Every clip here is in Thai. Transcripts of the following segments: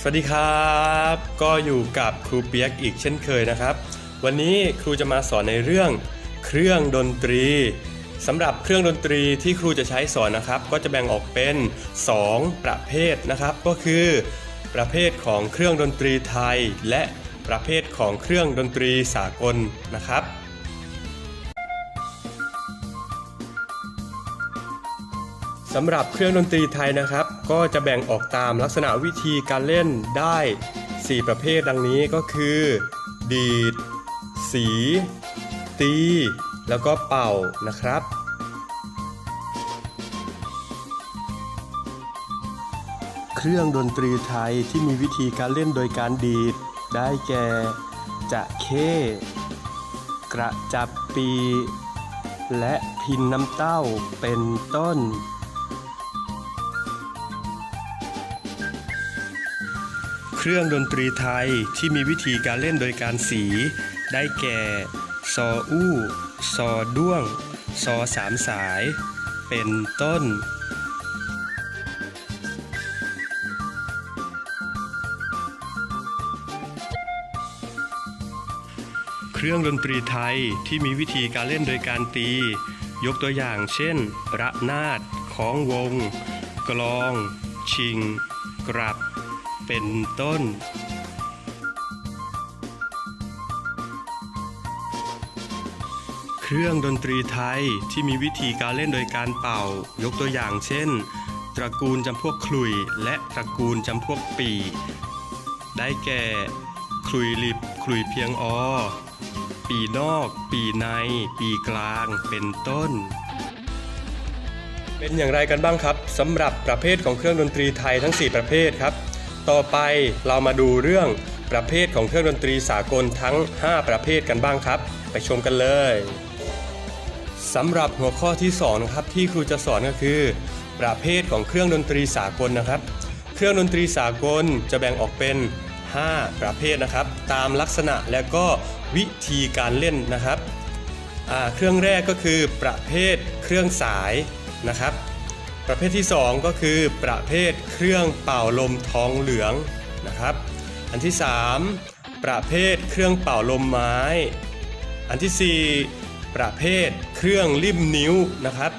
สวัสดีครับ ก็อยู่กับครูเปียกอีกเช่นเคยนะครับ วันนี้ครูจะมาสอนในเรื่องเครื่องดนตรีสำหรับเครื่องดนตรีที่ครูจะใช้สอนนะครับ ก็จะแบ่งออกเป็น 2 ประเภทนะครับ ก็คือ ประเภทของเครื่องดนตรีไทย และประเภทของเครื่องดนตรีสากลนะครับ สำหรับเครื่องดนตรีไทยนะครับ ก็จะแบ่งออกตามลักษณะวิธีการเล่นได้ 4 ประเภทดังนี้ก็คือ ดีด สี ตี แล้วก็เป่านะครับ เครื่องดนตรีไทยที่มีวิธีการเล่นโดยการดีด ได้แก่ จะเข้ กระจับปี และพินน้ำเต้าเป็นต้น รื่องดนตรีไทยที่มีวิธีการเล่นโดยการสี ได้แก่ ซออู้ ซอด้วง ซอสามสาย เป็นต้นเครื่องดนตรีไทยที่มีวิธีการเล่นโดยการตี ยกตัวอย่างเช่น ระนาด ของวง กลอง ชิง กรับ เป็นต้นเครื่องดนตรีไทยที่มีวิธีการเล่นโดยการเป่า ยกตัวอย่างเช่น ตระกูลจำพวกขลุย และตระกูลจำพวกปี ได้แก่ขลุยลิบขลุยเพียงอ ปีนอก ปีใน ปีกลาง เป็นต้น เป็นอย่างไรกันบ้างครับสำหรับประเภทของเครื่องดนตรีไทยทั้ง 4 ประเภทครับ ต่อไปเรามาดูเรื่องประเภทของเครื่องดนตรีสากลทั้ง 5 ประเภทกันบ้างครับ ไปชมกันเลยสำหรับหัวข้อที่2นะครับที่ครูจะสอนก็คือ ประเภทของเครื่องดนตรีสากลนะครับ เครื่องดนตรีสากลจะแบ่งออกเป็น 5 ประเภทนะครับ ตามลักษณะและก็วิธีการเล่นนะครับ เครื่องแรกก็คือประเภทเครื่องสายนะครับ ประเภทที่ 2 ก็คือประเภทเครื่องเป่าลมทองเหลืองนะครับ อันที่ 3 ประเภทเครื่องเป่าลมไม้ อันทีสี่ 4 ประเภทเครื่องริมนิ้วนะครับ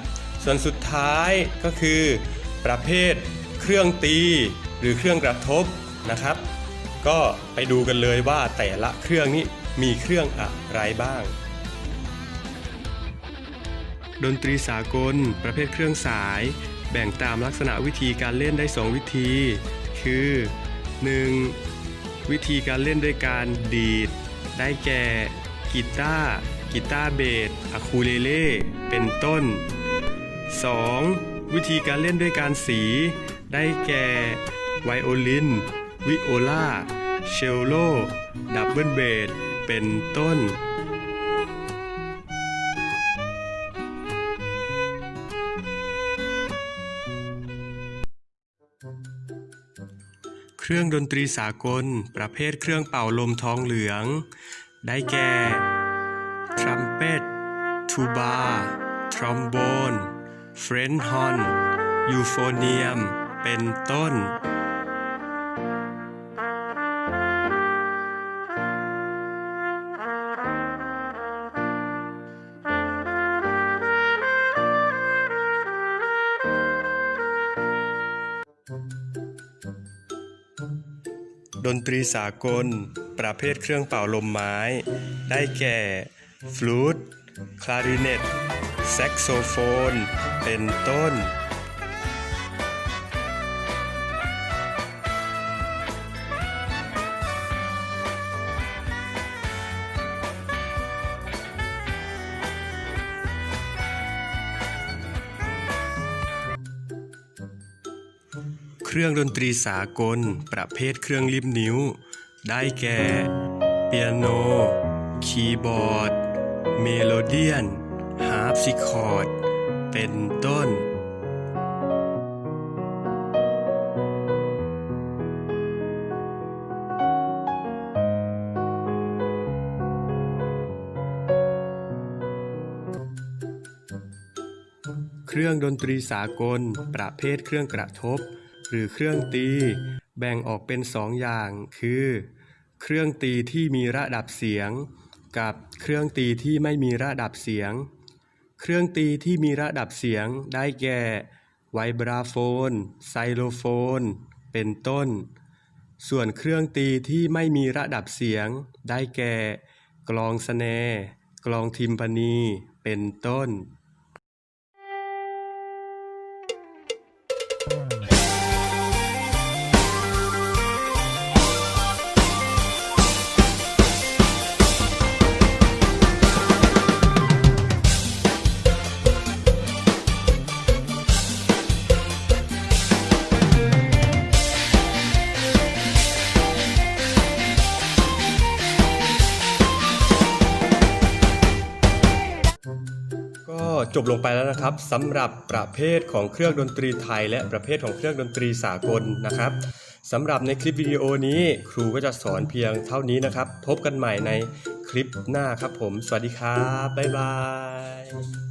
ส่วนสุดท้ายก็คือ ประเภทเครื่องตีหรือเครื่องกระทบนะครับ ก็ไปดูกันเลยว่าแต่ละเครื่องนี้มีเครื่องอะไรบ้าง ดนตรีสากล ประเภทเครื่องสาย แบ่งตามลักษณะวิธีการเล่นได้ 2 วิธี คือ 1. วิธีการเล่นด้วยการดีด ได้แก่กีตาร์กีตาร์เบสอะคูเลเล่ เป็นต้น 2. วิธีการเล่นด้วยการสี ได้แก่ไวโอลิน วิโอลาเชลโล ดับเบิลเบส เป็นต้น เครื่องดนตรีสากล ประเภทเครื่องเป่าลมทองเหลือง ได้แก่ ทรัมเป็ต ทูบา ทรอมโบน เฟรนฮอน ยูโฟเนียม เป็นต้น ดนตรีสากล ประเภทเครื่องเป่าลมไม้ ได้แก่ ฟลูต คลาริเนต แซกโซโฟน เป็นต้น เครื่องดนตรีสากล ประเภทเครื่องริมนิ้ว ได้แก่ เปียโน คีย์บอร์ด เมโลเดียน ฮาร์ปซิคอร์ด เป็นต้นเครื่องดนตรีสากล ประเภทเครื่องกระทบ หรือเครื่องตี แบ่งออกเป็นสองอย่าง คือ เครื่องตีที่มีระดับเสียง กับเครื่องตีที่ไม่มีระดับเสียง เครื่องตีที่มีระดับเสียงได้แก่ไวบราโฟน ไซโลโฟน เป็นต้น ส่วนเครื่องตีที่ไม่มีระดับเสียง ได้แก่ กลองสแน กลองทิมปานี เป็นต้น จบลงไปแล้วนะครับสำหรับประเภทของเครื่องดนตรีไทย และประเภทของเครื่องดนตรีสากลนะครับสำหรับในคลิปวิดีโอนี้ครูก็จะสอนเพียงเท่านี้นะครับ พบกันใหม่ในคลิปหน้าครับผม สวัสดีครับ บ๊ายบาย